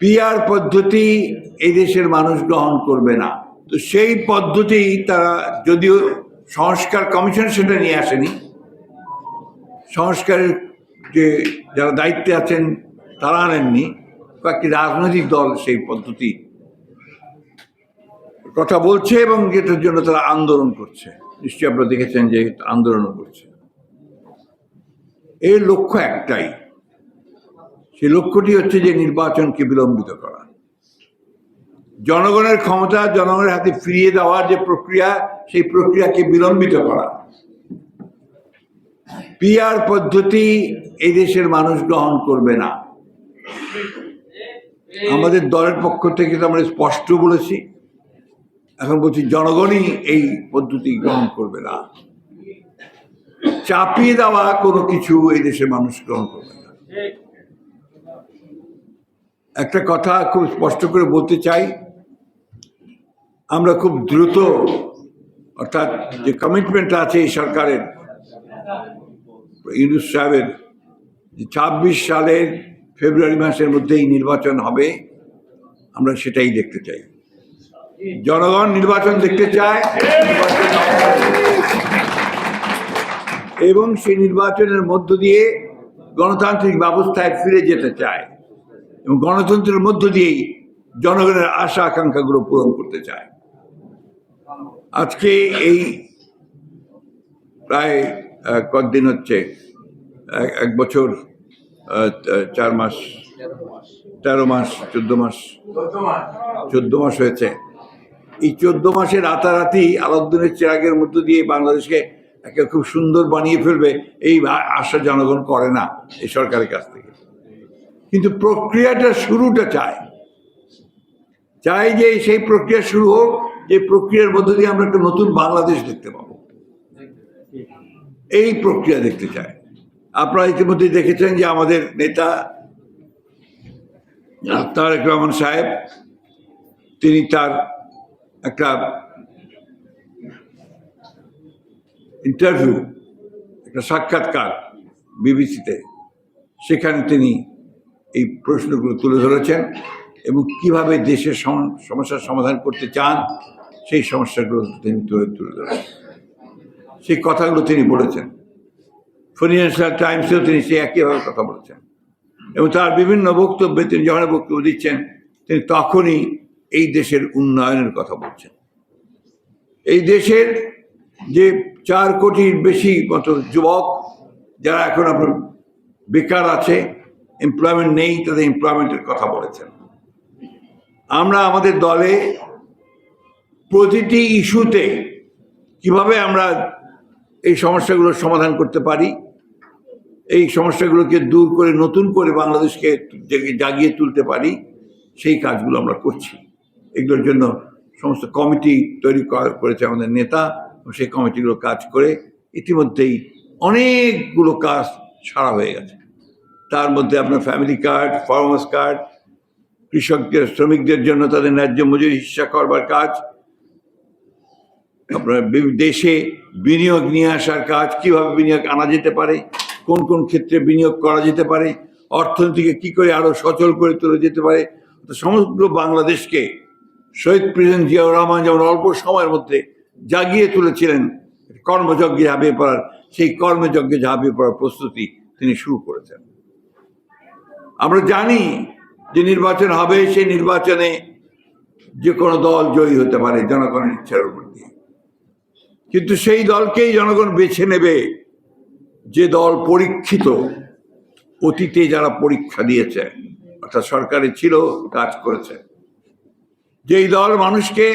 PR পদ্ধতি এই দেশের মানুষ গ্রহণ করবে না। তো সেই পদ্ধতি তারা যদিও সংস্কার কমিশন সেটা নিয়ে আসেনি, সংস্কারের যে যারা দায়িত্বে আছেন তারা আনেননি কয়েকটি রাজনৈতিক দল সেই পদ্ধতি কথা বলছে এবং যেটার জন্য তারা আন্দোলন করছে। নিশ্চয়ই আপনারা দেখেছেন যে আন্দোলন করছে। এর লক্ষ্য একটাই সেই লক্ষ্যটি হচ্ছে যে নির্বাচনকে বিলম্বিত করা। জনগণের ক্ষমতা, জনগণের হাতে ফিরিয়ে দেওয়ার যে প্রক্রিয়া, সেই প্রক্রিয়াকে বিলম্বিত করা। পিআর পদ্ধতি এই দেশের মানুষ গ্রহণ করবে না। আমাদের দলের পক্ষ থেকে তো আমরা স্পষ্ট বলেছি। এখন বলছি, জনগণই এই পদ্ধতি গ্রহণ করবে না। চাপিয়ে দেওয়া কোনো কিছু এই দেশের মানুষ গ্রহণ করবে না। একটা কথা খুব স্পষ্ট করে বলতে চাই। আমরা খুব দ্রুত, অর্থাৎ যে কমিটমেন্ট আছে এই সরকারের, ইউনুস সাহেবের ছাব্বিশ সালের ফেব্রুয়ারি মাসের মধ্যেই নির্বাচন হবে, আমরা সেটাই দেখতে চাই। জনগণ নির্বাচন দেখতে চায়, এবং সেই নির্বাচনের মধ্য দিয়ে গণতান্ত্রিক ব্যবস্থায় ফিরে যেতে চায়। এবং গণতন্ত্রের মধ্য দিয়েই জনগণের আশা আকাঙ্ক্ষাগুলো পূরণ করতে চায়। আজকে এই প্রায় আহ, কতদিন হচ্ছে এক- এক বছর চার মাস তেরো মাস চোদ্দ মাস চোদ্দ মাস হয়েছে। এই চোদ্দ মাসে রাতারাতি আলাউদ্দিনের চেরাগের মধ্য দিয়ে বাংলাদেশকে একটা খুব সুন্দর বানিয়ে ফেলবে এই আশা জনগণ করে না এই সরকারের কাছ থেকে। কিন্তু প্রক্রিয়াটা শুরুটা চায় চাই যে সেই প্রক্রিয়া শুরু হোক, যে প্রক্রিয়ার মধ্য দিয়ে আমরা একটা নতুন বাংলাদেশ দেখতে পাবো। এই প্রক্রিয়া দেখতে চাই। আপনারা ইতিমধ্যে দেখেছেন যে আমাদের নেতা তারেক রহমান সাহেব, তিনি তার একটা ইন্টারভিউ, একটা সাক্ষাৎকার বিবিসিতে। সেখানে তিনি এই প্রশ্নগুলো তুলে ধরেছেন এবং কীভাবে দেশের সমস্যার সমাধান করতে চান, সেই সমস্যাগুলো তিনি তুলে তুলে ধরেছেন। সেই কথাগুলো তিনি বলেছেন। ফিনান্সিয়াল টাইমসেও তিনি সেই একইভাবে কথা বলেছেন। এবং তার বিভিন্ন বক্তব্যে তিনি যখন বক্তব্য দিচ্ছেন, তিনি তখনই এই দেশের উন্নয়নের কথা বলছেন। এই দেশের যে চার কোটির বেশি মতো যুবক, যারা এখন আপনার বেকার আছে এমপ্লয়মেন্ট নেই তাদের এমপ্লয়মেন্টের কথা বলেছেন। আমরা আমাদের দলে প্রতিটি ইস্যুতে কীভাবে আমরা এই সমস্যাগুলোর সমাধান করতে পারি, এই সমস্যাগুলোকে দূর করে, নতুন করে বাংলাদেশকে জাগিয়ে তুলতে পারি, সেই কাজগুলো আমরা করছি। এগুলোর জন্য সমস্ত কমিটি তৈরি করা- করেছে আমাদের নেতা, সেই কমিটিগুলো কাজ করে ইতিমধ্যেই অনেকগুলো কাজ সারা হয়ে গেছে। তার মধ্যে আপনার ফ্যামিলি কার্ড ফার্মার্স কার্ড কৃষকদের, শ্রমিকদের জন্য তাদের ন্যায্য মজুরি হিসা করবার কাজ, আপনার দেশে বিনিয়োগ নিয়ে আসার কাজ, কীভাবে বিনিয়োগ আনা যেতে পারে, কোন কোন ক্ষেত্রে বিনিয়োগ করা যেতে পারে, অর্থনীতিকে কি করে আরও সচল করে তোলা যেতে পারে সমগ্র বাংলাদেশকে শহীদ প্রেসিডেন্ট জিয়াউর রহমান যেমন অল্প সময়ের মধ্যে জাগিয়ে তুলেছিলেন, কর্মযজ্ঞে ঝাঁপিয়ে পড়ার, সেই কর্মযজ্ঞে ঝাঁপিয়ে পড়ার প্রস্তুতি তিনি শুরু করেছেন। আমরা জানি যে নির্বাচন হবে, সেই নির্বাচনে যে কোনো দল জয়ী হতে পারে জনগণের ইচ্ছার উপর দিয়ে। কিন্তু সেই দলকেই জনগণ বেছে নেবে যে দল পরীক্ষিত। অতীতে যারা পরীক্ষা দিয়েছে, অর্থাৎ সরকারে ছিল, কাজ করেছে। যেই দল মানুষকে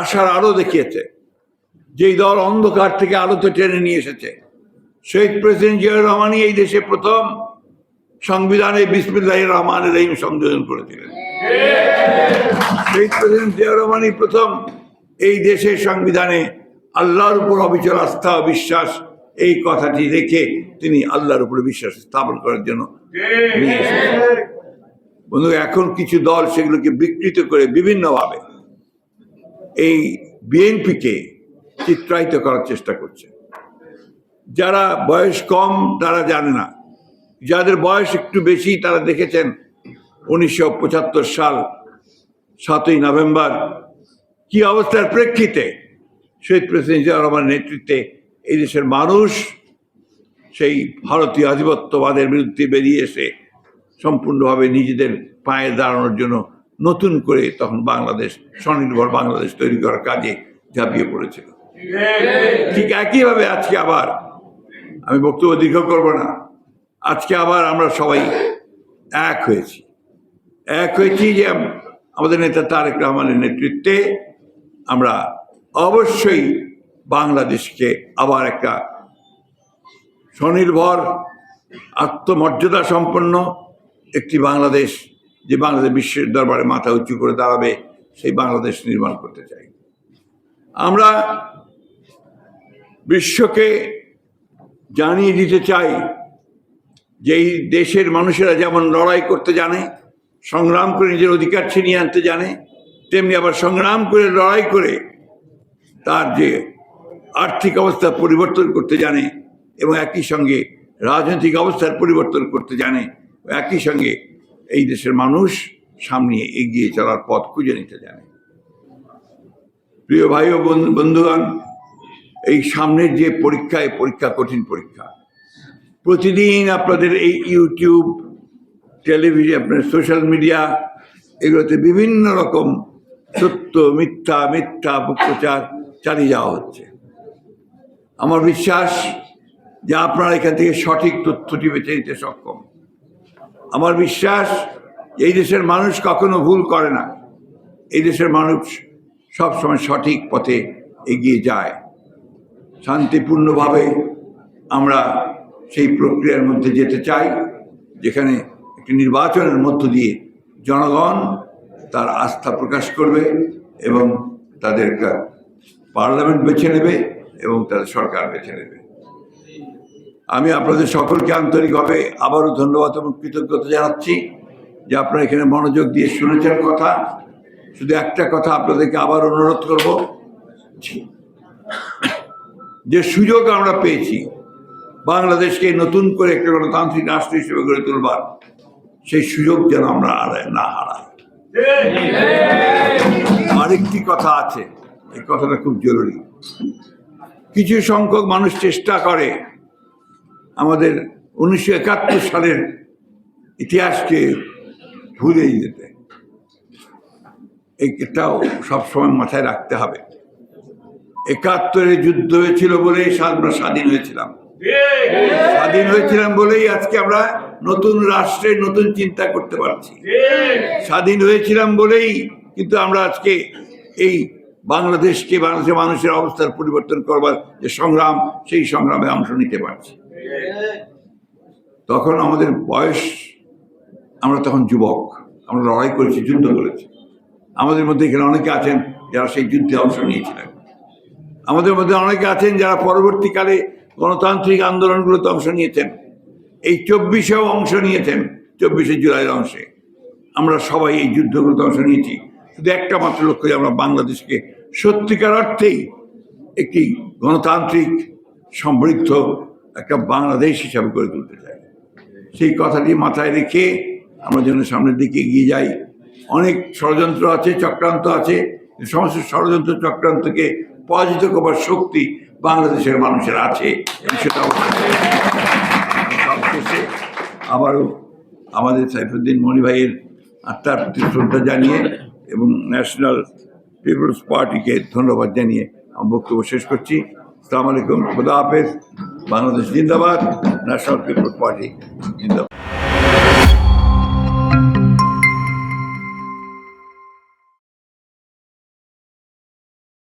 আশার আলো দেখিয়েছে, যেই দল অন্ধকার থেকে আলোতে টেনে নিয়ে এসেছে। শহীদ প্রেসিডেন্ট জিয়াউর রহমানই এই দেশে প্রথম সংবিধানে বিসমিল্লাহ রহমান রহিম সংযোজন করেছিলেন। জিয়াউর রহমানই প্রথম এই দেশের সংবিধানে আল্লাহর উপর অবিচল আস্থা বিশ্বাস এই কথাটি রেখে তিনি আল্লাহর উপরে বিশ্বাস স্থাপন করার জন্য বন্ধু, এখন কিছু দল সেগুলোকে বিকৃত করে বিভিন্নভাবে এই বিএনপিকে চিত্রায়িত করার চেষ্টা করছে। যারা বয়স কম, তারা জানে না যাদের বয়স একটু বেশি তারা দেখেছেন উনিশশো পঁচাত্তর সাল সাতই নভেম্বর কি অবস্থার প্রেক্ষিতে শহীদ প্রেসিডেন্ট জিয়া রহমানের নেতৃত্বে এই দেশের মানুষ সেই ভারতীয় আধিপত্যবাদের বিরুদ্ধে বেরিয়ে এসে সম্পূর্ণভাবে নিজেদের পায়ে দাঁড়ানোর জন্য নতুন করে তখন বাংলাদেশ স্বনির্ভর বাংলাদেশ তৈরি করার কাজে ঝাঁপিয়ে পড়েছিল। ঠিক একইভাবে আজকে আবার আমি বক্তব্য দীর্ঘ করব না। আজকে আবার আমরা সবাই এক হয়েছি। এক হয়েছি যে আম- আমাদের নেতা তারেক রহমানের নেতৃত্বে আমরা অবশ্যই বাংলাদেশকে আবার একটা স্বনির্ভর, আত্মমর্যাদা সম্পন্ন একটি বাংলাদেশ, যে বাংলাদেশ বিশ্বের দরবারে মাথা উঁচু করে দাঁড়াবে, সেই বাংলাদেশ নির্মাণ করতে চাই। আমরা বিশ্বকে জানিয়ে দিতে চাই যে এই দেশের মানুষেরা যেমন লড়াই করতে জানে, সংগ্রাম করে নিজের অধিকার ছিনিয়ে আনতে জানে, তেমনি আবার সংগ্রাম করে লড়াই করে তার যে আর্থিক অবস্থা পরিবর্তন করতে জানে এবং একই সঙ্গে রাজনৈতিক অবস্থার পরিবর্তন করতে জানে, একই সঙ্গে এই দেশের মানুষ সামনে এগিয়ে চলার পথ খুঁজে নিতে জানে। প্রিয় ভাই ও বন্ধু- বন্ধুগণ এই সামনের যে পরীক্ষা, এই পরীক্ষা কঠিন পরীক্ষা। প্রতিদিন আপনাদের এই ইউটিউব, টেলিভিশন, আপনার সোশ্যাল মিডিয়া, এগুলোতে বিভিন্ন রকম সত্য, মিথ্যা মিথ্যা অপপ্রচার চালিয়ে যাওয়া হচ্ছে। আমার বিশ্বাস যে আপনারা এখান থেকে সঠিক তথ্যটি বেছে নিতে সক্ষম। আমার বিশ্বাস এই দেশের মানুষ কখনো ভুল করে না। এই দেশের মানুষ সবসময় সঠিক পথে এগিয়ে যায়। শান্তিপূর্ণভাবে আমরা সেই প্রক্রিয়ার মধ্যে যেতে চাই, যেখানে একটি নির্বাচনের মধ্য দিয়ে জনগণ তার আস্থা প্রকাশ করবে এবং তাদের পার্লামেন্ট বেছে নেবে এবং তাদের সরকার বেছে নেবে। আমি আপনাদের সকলকে আন্তরিকভাবে আবারও ধন্যবাদ এবং কৃতজ্ঞতা জানাচ্ছি যে আপনারা এখানে মনোযোগ দিয়ে শুনেছেন কথা। শুধু একটা কথা আপনাদেরকে আবার অনুরোধ করব, যে সুযোগ আমরা পেয়েছি বাংলাদেশকে নতুন করে একটা গণতান্ত্রিক রাষ্ট্র হিসেবে গড়ে তুলবার সেই সুযোগ যেন আমরা আর না হারাই। আরেকটি কথা আছে, এই কথাটা খুব জরুরি। কিছু সংখ্যক মানুষ চেষ্টা করে আমাদের উনিশশো একাত্তর সালের ইতিহাসকে ভুলে যেতে। এইটাও সবসময় মাথায় রাখতে হবে। একাত্তরে যুদ্ধ হয়েছিল বলেই আমরা স্বাধীন হয়েছিলাম। স্বাধীন হয়েছিলাম বলেই আজকে আমরা নতুন রাষ্ট্রে নতুন চিন্তা করতে পারছি। স্বাধীন হয়েছিলাম বলেই কিন্তু আমরা আজকে এই বাংলাদেশকে, বাংলাদেশের মানুষের অবস্থার পরিবর্তন করবার যে সংগ্রাম, সেই সংগ্রামে অংশ নিতে পারছি। তখন আমাদের বয়স, আমরা তখন যুবক, আমরা লড়াই করেছি, যুদ্ধ করেছি। আমাদের মধ্যে এখানে অনেকে আছেন যারা সেই যুদ্ধে অংশ নিয়েছিলেন। আমাদের মধ্যে অনেকে আছেন যারা পরবর্তীকালে গণতান্ত্রিক আন্দোলনগুলোতে অংশ নিয়েছেন। এই চব্বিশেও অংশ নিয়েছেন, চব্বিশে জুলাইয়ের অংশে। আমরা সবাই এই যুদ্ধগুলোতে অংশ নিয়েছি। শুধু একটা মাত্র লক্ষ্য যে আমরা বাংলাদেশকে সত্যিকার অর্থেই একটি গণতান্ত্রিক, সমৃদ্ধ একটা বাংলাদেশ হিসাবে গড়ে তুলতে চাই। সেই কথাটি মাথায় রেখে আমরা যেন সামনের দিকে এগিয়ে যাই। অনেক ষড়যন্ত্র আছে, চক্রান্ত আছে। সমস্ত ষড়যন্ত্র চক্রান্তকে পরাজিত করবার শক্তি বাংলাদেশের মানুষের আছে আবারও আমাদের সাইফুদ্দিন মনি ভাইয়ের আত্মার প্রতি শ্রদ্ধা জানিয়ে এবং ন্যাশনাল পিপলস পার্টিকে ধন্যবাদ জানিয়ে আমি বক্তব্য শেষ করছি। সালাম আলাইকুম, খুদা হাফেজ, বাংলাদেশ জিন্দাবাদ, ন্যাশনাল পিপলস পার্টি জিন্দাবাদ।